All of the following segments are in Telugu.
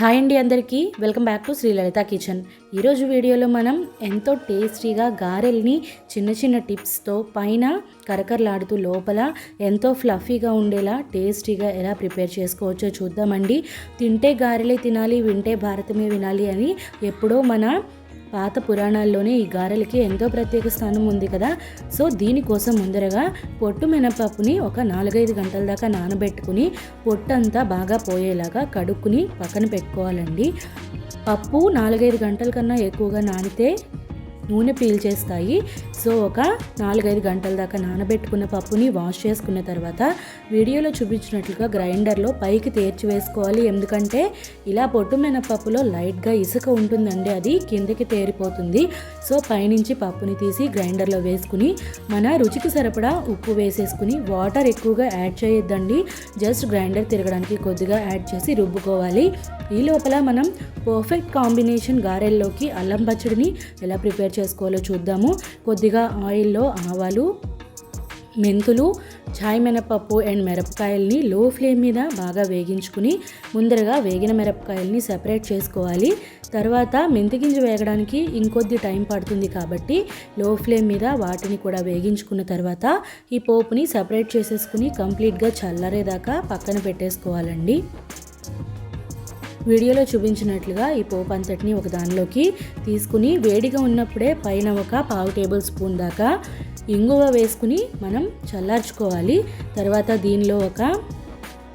హాయ్ అండి అందరికీ. Welcome back to Srilalitha kitchen. ఈరోజు వీడియోలో మనం ఎంతో టేస్టీగా గారెల్ని చిన్న చిన్న టిప్స్తో పైన కరకరలాడుతూ లోపల ఎంతో ఫ్లఫీగా ఉండేలా టేస్టీగా ఎలా ప్రిపేర్ చేసుకోవచ్చో చూద్దామండి. తింటే గారెలే తినాలి వింటే భారతమే వినాలి అని ఎప్పుడో మన పాత పురాణాల్లోనే ఈ గారెలకి ఎంతో ప్రత్యేక స్థానం ఉంది కదా. సో దీనికోసం ముందరగా పొట్టు మినపప్పుని ఒక నాలుగైదు గంటల దాకా నానబెట్టుకుని పొట్టంతా బాగా పోయేలాగా కడుక్కుని పక్కన పెట్టుకోవాలండి. పప్పు నాలుగైదు గంటల కన్నా ఎక్కువగా నానితే నూనె పీల్చేస్తాయి. సో ఒక నాలుగైదు గంటల దాకా నానబెట్టుకున్న పప్పుని వాష్ చేసుకున్న తర్వాత వీడియోలో చూపించినట్లుగా గ్రైండర్లో పైకి తేర్చి వేసుకోవాలి. ఎందుకంటే ఇలా పొట్టు మినపప్పులో లైట్గా ఇసుక ఉంటుందండి అది కిందకి తేరిపోతుంది. సో పైనుంచి పప్పుని తీసి గ్రైండర్లో వేసుకుని మన రుచికి సరిపడా ఉప్పు వేసేసుకుని వాటర్ ఎక్కువగా యాడ్ చేయొద్దండి. జస్ట్ గ్రైండర్ తిరగడానికి కొద్దిగా యాడ్ చేసి రుబ్బుకోవాలి. ఈ లోపల మనం పర్ఫెక్ట్ కాంబినేషన్ గారెల్లోకి అల్లం పచ్చడిని ఎలా ప్రిపేర్ చేసుకోవాలో చూద్దాము. కొద్దిగా ఆయిల్లో ఆవాలు మెంతులు చాయ్ మినపప్పు అండ్ మిరపకాయల్ని లో ఫ్లేమ్ మీద బాగా వేగించుకుని ముందరగా వేగిన మిరపకాయల్ని సెపరేట్ చేసుకోవాలి. తర్వాత మెంతి గింజ వేగడానికి ఇంకొద్ది టైం పడుతుంది కాబట్టి లో ఫ్లేమ్ మీద వాటిని కూడా వేగించుకున్న తర్వాత ఈ పోపుని సపరేట్ చేసేసుకుని కంప్లీట్గా చల్లరేదాకా పక్కన పెట్టేసుకోవాలండి. వీడియోలో చూపించినట్లుగా ఈ పోపు అంతటిని ఒక దానిలోకి తీసుకుని వేడిగా ఉన్నప్పుడే పైన ఒక పావు టేబుల్ స్పూన్ దాకా ఇంగువ వేసుకుని మనం చల్లార్చుకోవాలి. తర్వాత దీనిలో ఒక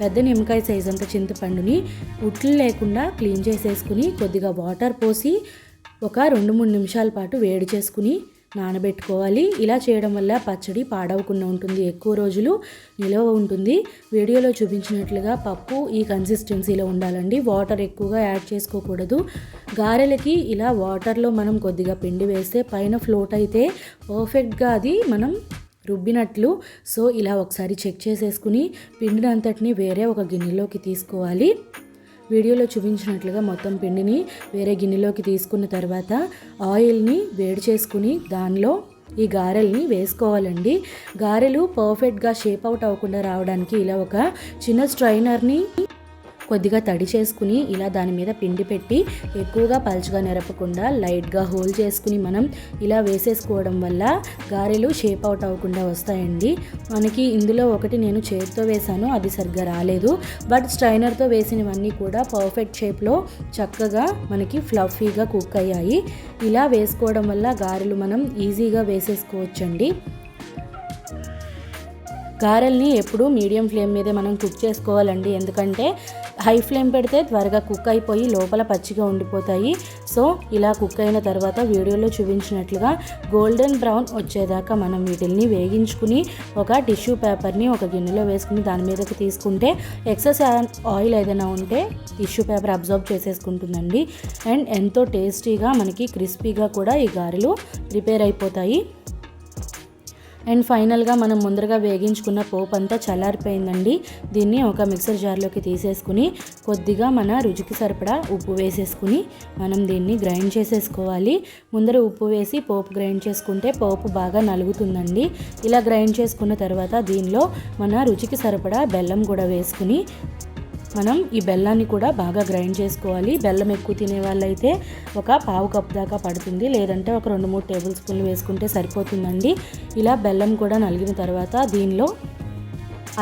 పెద్ద నిమ్మకాయ సైజ్ అంత చింతపండుని ఉట్లు లేకుండా క్లీన్ చేసేసుకుని కొద్దిగా వాటర్ పోసి ఒక రెండు మూడు నిమిషాల పాటు వేడి చేసుకుని నానబెట్టుకోవాలి. ఇలా చేయడం వల్ల పచ్చడి పాడవకుండా ఉంటుంది. ఎక్కువ రోజులు నిలవ ఉంటుంది. వీడియోలో చూపించినట్లుగా పప్పు ఈ కన్సిస్టెన్సీలో ఉండాలండి. వాటర్ ఎక్కువగా యాడ్ చేసుకోకూడదు. గారెలకి ఇలా వాటర్లో మనం కొద్దిగా పిండి వేస్తే పైన ఫ్లోట్ అయితే పర్ఫెక్ట్గా అది మనం రుబ్బినట్లు. సో ఇలా ఒకసారి చెక్ చేసేసుకుని పిండిని అంతటిని వేరే ఒక గిన్నెలోకి తీసుకోవాలి. వీడియోలో చూపించినట్లుగా మొత్తం పిండిని వేరే గిన్నెలోకి తీసుకున్న తర్వాత ఆయిల్ని వేడి చేసుకుని దానిలో ఈ గారెల్ని వేసుకోవాలండి. గారెలు పర్ఫెక్ట్గా షేప్ అవుట్ అవ్వకుండా రావడానికి ఇలా ఒక చిన్న స్ట్రైనర్ని కొద్దిగా తడి చేసుకుని ఇలా దాని మీద పిండి పెట్టి ఎక్కువగా పల్చగా నిరపకుండా లైట్గా హోల్ చేసుకుని మనం ఇలా వేసేసుకోవడం వల్ల గారెలు షేప్ అవుట్ అవ్వకుండా వస్తాయండి. మనకి ఇందులో ఒకటి నేను చేతితో వేసాను అది సరిగ్గా రాలేదు. బట్ స్ట్రైనర్తో వేసినవన్నీ కూడా పర్ఫెక్ట్ షేప్లో చక్కగా మనకి ఫ్లఫీగా కుక్ అయ్యాయి. ఇలా వేసుకోవడం వల్ల గారెలు మనం ఈజీగా వేసేసుకోవచ్చండి. గారెల్ని ఎప్పుడు మీడియం ఫ్లేమ్ మీదే మనం కుక్ చేసుకోవాలండి. ఎందుకంటే హై ఫ్లేమ్ పెడితే త్వరగా కుక్ అయిపోయి లోపల పచ్చిగా ఉండిపోతాయి. సో ఇలా కుక్ అయిన తర్వాత వీడియోలో చూపించినట్లుగా గోల్డెన్ బ్రౌన్ వచ్చేదాకా మనం వీటిల్ని వేగించుకుని ఒక టిష్యూ పేపర్ని ఒక గిన్నెలో వేసుకుని దాని మీదకి తీసుకుంటే ఎక్సెస్ ఆయిల్ ఏదైనా ఉంటే టిష్యూ పేపర్ అబ్జర్వ్ చేసేసుకుంటుందండి. అండ్ ఎంతో టేస్టీగా మనకి క్రిస్పీగా కూడా ఈ గారెలు ప్రిపేర్ అయిపోతాయి. అండ్ ఫైనల్గా మనం ముందరగా వేగించుకున్న పోపు అంతా చల్లారిపోయిందండి. దీన్ని ఒక మిక్సర్ జార్లోకి తీసేసుకుని కొద్దిగా మన రుచికి సరిపడా ఉప్పు వేసేసుకుని మనం దీన్ని గ్రైండ్ చేసేసుకోవాలి. ముందర ఉప్పు వేసి పోపు గ్రైండ్ చేసుకుంటే పోపు బాగా నలుగుతుందండి. ఇలా గ్రైండ్ చేసుకున్న తర్వాత దీనిలో మన రుచికి సరిపడా బెల్లం కూడా వేసుకుని మనం ఈ బెల్లాన్ని కూడా బాగా గ్రైండ్ చేసుకోవాలి. బెల్లం ఎక్కువ తినే వాళ్ళైతే ఒక పావు కప్ దాకా పడుతుంది. లేదంటే ఒక రెండు మూడు టేబుల్ స్పూన్లు వేసుకుంటే సరిపోతుందండి. ఇలా బెల్లం కూడా నలిగిన తర్వాత దీనిలో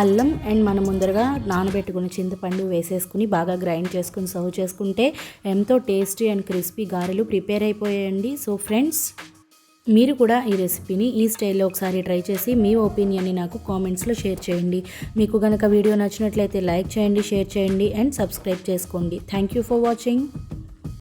అల్లం అండ్ మనం ముందరగా నానబెట్టుకుని చింతపండు వేసేసుకుని బాగా గ్రైండ్ చేసుకుని సర్వ్ చేసుకుంటే ఎంతో టేస్టీ అండ్ క్రిస్పీ గారెలు ప్రిపేర్ అయిపోయాయండి. సో ఫ్రెండ్స్ మీరు కూడా ఈ రెసిపీని ఈ స్టైల్లో ఒకసారి ట్రై చేసి మీ ఒపీనియన్ని నాకు కామెంట్స్లో షేర్ చేయండి. మీకు కనుక వీడియో నచ్చినట్లయితే లైక్ చేయండి షేర్ చేయండి అండ్ సబ్స్క్రైబ్ చేసుకోండి. Thank you for watching.